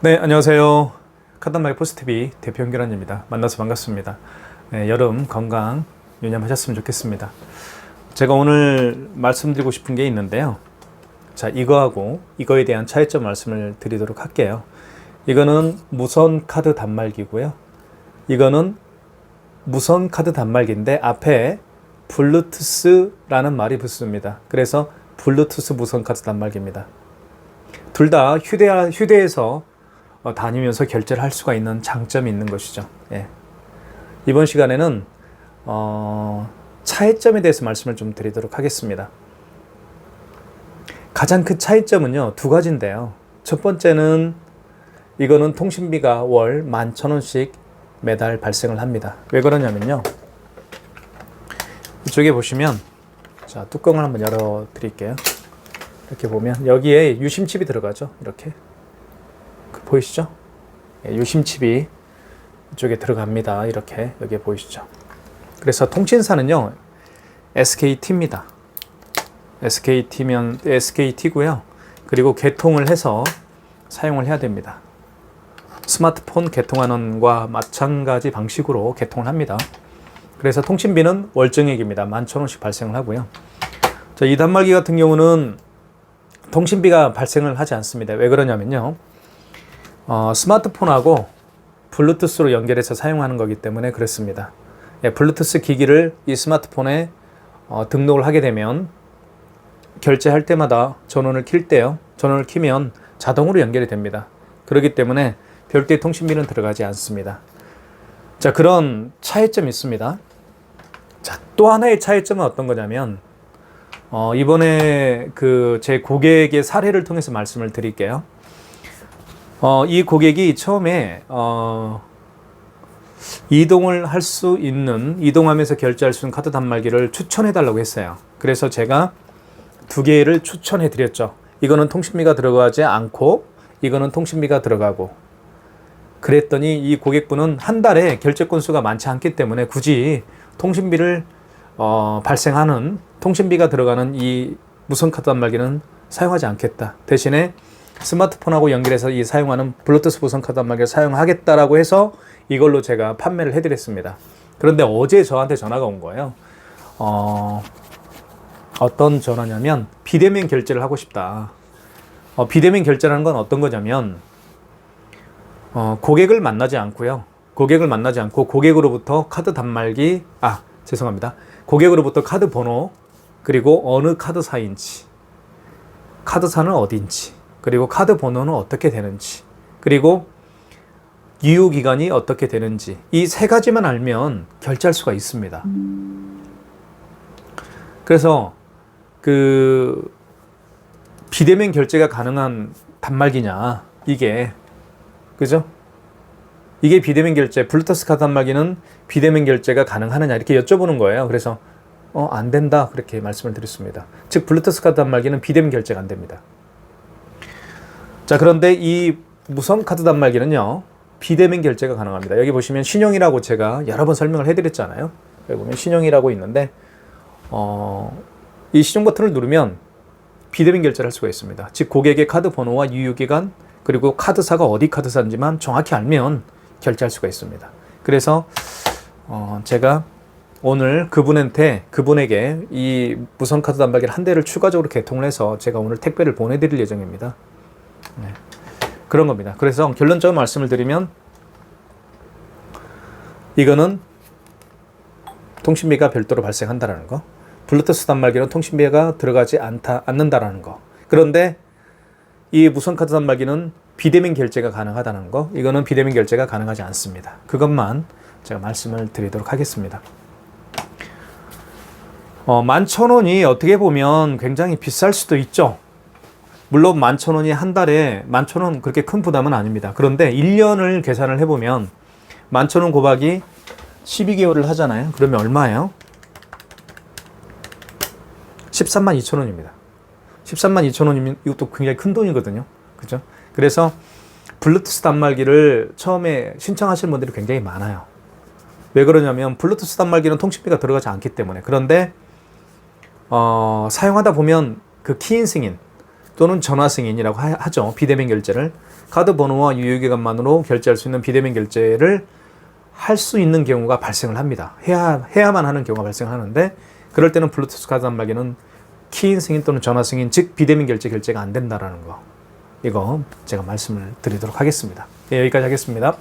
네, 안녕하세요. 카단마이 포스티비 대표 연결원입니다. 만나서 반갑습니다. 네, 여름 건강 유념하셨으면 좋겠습니다. 제가 오늘 말씀드리고 싶은 게 있는데요. 자, 이거하고 이거에 대한 차이점 말씀을 드리도록 할게요. 이거는 무선 카드 단말기고요. 이거는 무선 카드 단말기인데 앞에 블루투스라는 말이 붙습니다. 그래서 블루투스 무선 카드 단말기입니다. 둘 다 휴대 휴대에서 어, 다니면서 결제를 할 수가 있는 장점이 있는 것이죠. 예. 이번 시간에는 어, 차이점에 대해서 말씀을 좀 드리도록 하겠습니다. 가장 큰 차이점은요 두 가지인데요. 첫 번째는 이거는 통신비가 월 11,000원씩 매달 발생을 합니다. 왜 그러냐면요. 이쪽에 보시면 자 뚜껑을 한번 열어 드릴게요. 이렇게 보면 여기에 유심칩이 들어가죠. 이렇게 그 보이시죠? 예, 유심칩이 이쪽에 들어갑니다. 이렇게 여기에 보이시죠? 그래서 통신사는요 SKT입니다. SKT면 SKT고요. 그리고 개통을 해서 사용을 해야 됩니다. 스마트폰 개통하는과 마찬가지 방식으로 개통을 합니다. 그래서 통신비는 월정액입니다. 11,000원씩 발생을 하고요. 자, 이 단말기 같은 경우는 통신비가 발생을 하지 않습니다. 왜 그러냐면요. 어, 스마트폰하고 블루투스로 연결해서 사용하는 거기 때문에 그렇습니다. 예, 블루투스 기기를 이 스마트폰에 어, 등록을 하게 되면 결제할 때마다 전원을 킬 때요. 전원을 키면 자동으로 연결이 됩니다. 그렇기 때문에 별도의 통신비는 들어가지 않습니다. 자, 그런 차이점이 있습니다. 자, 또 하나의 차이점은 어떤 거냐면, 어, 이번에 그 제 고객의 사례를 통해서 말씀을 드릴게요. 어, 이 고객이 처음에, 어, 이동을 할 수 있는, 이동하면서 결제할 수 있는 카드 단말기를 추천해 달라고 했어요. 그래서 제가 두 개를 추천해 드렸죠. 이거는 통신비가 들어가지 않고, 이거는 통신비가 들어가고, 그랬더니 이 고객분은 한 달에 결제 건수가 많지 않기 때문에 굳이 통신비를 어, 발생하는 통신비가 들어가는 이 무선 카드 단말기는 사용하지 않겠다. 대신에 스마트폰하고 연결해서 이 사용하는 블루투스 무선 카드 단말기를 사용하겠다라고 해서 이걸로 제가 판매를 해드렸습니다. 그런데 어제 저한테 전화가 온 거예요. 어, 어떤 전화냐면 비대면 결제를 하고 싶다. 어, 비대면 결제라는 건 어떤 거냐면 어, 고객을 만나지 않고요. 고객을 만나지 않고 고객으로부터 카드 단말기, 아, 죄송합니다. 고객으로부터 카드 번호, 그리고 어느 카드사인지, 카드사는 어딘지, 그리고 카드 번호는 어떻게 되는지, 그리고 유효 기간이 어떻게 되는지, 이 세 가지만 알면 결제할 수가 있습니다. 그래서 그 비대면 결제가 가능한 단말기냐, 이게 그죠? 이게 비대면 결제, 블루투스 카드 단말기는 비대면 결제가 가능하느냐 이렇게 여쭤보는 거예요. 그래서 어, 안 된다 그렇게 말씀을 드렸습니다. 즉 블루투스 카드 단말기는 비대면 결제가 안 됩니다. 자 그런데 이 무선 카드 단말기는요 비대면 결제가 가능합니다. 여기 보시면 신용이라고 제가 여러 번 설명을 해드렸잖아요. 여기 보면 신용이라고 있는데 어, 이 신용 버튼을 누르면 비대면 결제를 할 수가 있습니다. 즉 고객의 카드 번호와 유효기간 그리고 카드사가 어디 카드사인지만 정확히 알면 결제할 수가 있습니다. 그래서 어 제가 오늘 그분한테 그분에게 이 무선 카드 단말기를 한 대를 추가적으로 개통을 해서 제가 오늘 택배를 보내드릴 예정입니다. 네. 그런 겁니다. 그래서 결론적으로 말씀을 드리면 이거는 통신비가 별도로 발생한다라는 거. 블루투스 단말기는 통신비가 들어가지 않다 않는다라는 거. 그런데 이 무선 카드 단말기는 비대면 결제가 가능하다는 거, 이거는 비대면 결제가 가능하지 않습니다. 그것만 제가 말씀을 드리도록 하겠습니다. 어, 11,000원이 어떻게 보면 굉장히 비쌀 수도 있죠. 물론 11,000원이 한 달에 11,000원 그렇게 큰 부담은 아닙니다. 그런데 1년을 계산을 해보면 11,000원 곱하기 12개월을 하잖아요. 그러면 얼마예요? 13만 2천 원입니다. 13만 2천 원이면 이것도 굉장히 큰 돈이거든요. 그죠? 그래서 블루투스 단말기를 처음에 신청하시는 분들이 굉장히 많아요. 왜 그러냐면 블루투스 단말기는 통신비가 들어가지 않기 때문에. 그런데 어, 사용하다 보면 그 키인 승인, 또는 전화 승인이라고 하- 하죠. 비대면 결제를 카드 번호와 유효기간만으로 결제할 수 있는 비대면 결제를 할 수 있는 경우가 발생을 합니다. 해야 해야만 하는 경우가 발생하는데 그럴 때는 블루투스 카드 단말기는 키인 승인 또는 전화 승인 즉 비대면 결제 결제가 안 된다라는 거 이거 제가 말씀을 드리도록 하겠습니다. 예, 여기까지 하겠습니다.